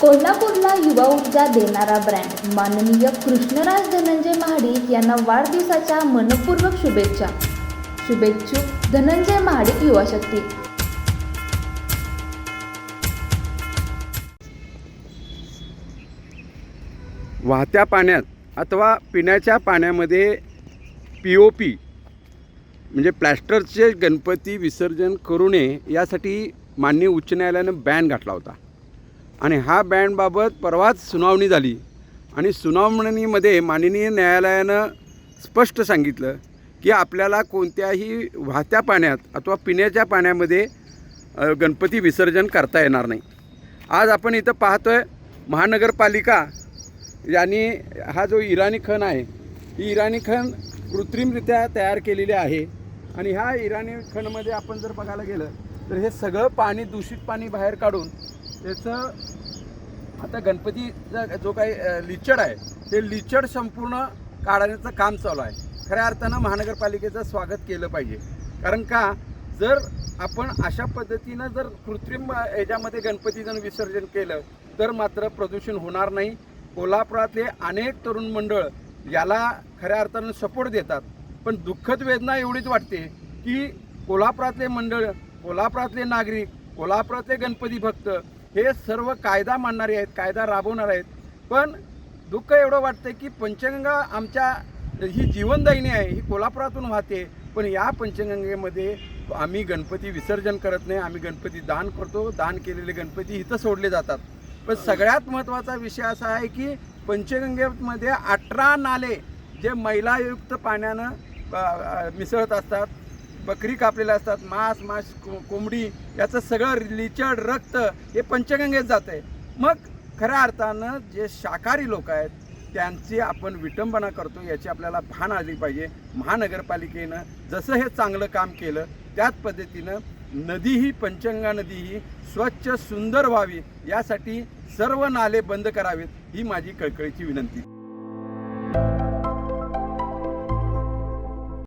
कोल्हापूरला युवा ऊर्जा देणारा ब्रँड माननीय कृष्णराज धनंजय महाडिक यांना वाढदिवसाच्या मनपूर्वक शुभेच्छा. शुभेच्छुक धनंजय महाडिक युवा शक्ती. वाहत्या पाण्यात अथवा पिण्याच्या पाण्यामध्ये पी ओ पी म्हणजे प्लॅस्टरचे गणपती विसर्जन करू नये यासाठी माननीय उच्च न्यायालयानं बॅन घातला होता. आणि हा बँडबाबत परवाच सुनावणी झाली. आणि सुनावणीमध्ये माननीय न्यायालयानं स्पष्ट सांगितलं की आपल्याला कोणत्याही वाहत्या पाण्यात अथवा पिण्याच्या पाण्यामध्ये गणपती विसर्जन करता येणार नाही. आज आपण इथं पाहतोय महानगरपालिका यांनी हा जो इराणी खण आहे ही इराणी खण कृत्रिमरित्या तयार केलेली आहे. आणि ह्या इराणी खणमध्ये आपण जर बघायला गेलं तर हे सगळं पाणी दूषित पाणी बाहेर काढून त्याचं आता गणपतीचा जो काही लिचड आहे ते लिचड संपूर्ण काढण्याचं काम चालू आहे. खऱ्या अर्थानं महानगरपालिकेचं स्वागत केलं पाहिजे. कारण का जर आपण अशा पद्धतीनं जर कृत्रिम याच्यामध्ये गणपती विसर्जन केलं तर मात्र प्रदूषण होणार नाही. कोल्हापुरातले अनेक तरुण मंडळ याला खऱ्या अर्थानं सपोर्ट देतात. पण दुःखद वेदना एवढीच वाटते की कोल्हापुरातले मंडळ कोल्हापुरातले नागरिक कोल्हापुरातले गणपती भक्त हे सर्व कायदा मानणारे आहेत कायदा राबवणारे आहेत. पण दुःख एवढं वाटतं की पंचगंगा आमच्या ही जीवनदायिनी आहे ही कोल्हापुरातून वाहते. पण या पंचगंगेमध्ये आम्ही गणपती विसर्जन करत नाही आम्ही गणपती दान करतो. दान केलेले गणपती इथं सोडले जातात. पण सगळ्यात महत्त्वाचा विषय असा आहे की पंचगंगेमध्ये अठरा नाले जे मैलायुक्त पाण्यानं मिसळत असतात. बकरी कापलेल्या असतात मांस मांस कोंबडी याचं सगळं लिचड रक्त हे पंचगंगेत जातं आहे मग खऱ्या अर्थानं जे शाकाहारी लोक आहेत त्यांची आपण विटंबना करतो याची आपल्याला भान आली पाहिजे. महानगरपालिकेनं जसं हे चांगलं काम केलं त्याच पद्धतीनं नदी ही पंचगंगा नदी ही स्वच्छ सुंदर व्हावी यासाठी सर्व नाले बंद करावेत ही माझी कळकळीची विनंती.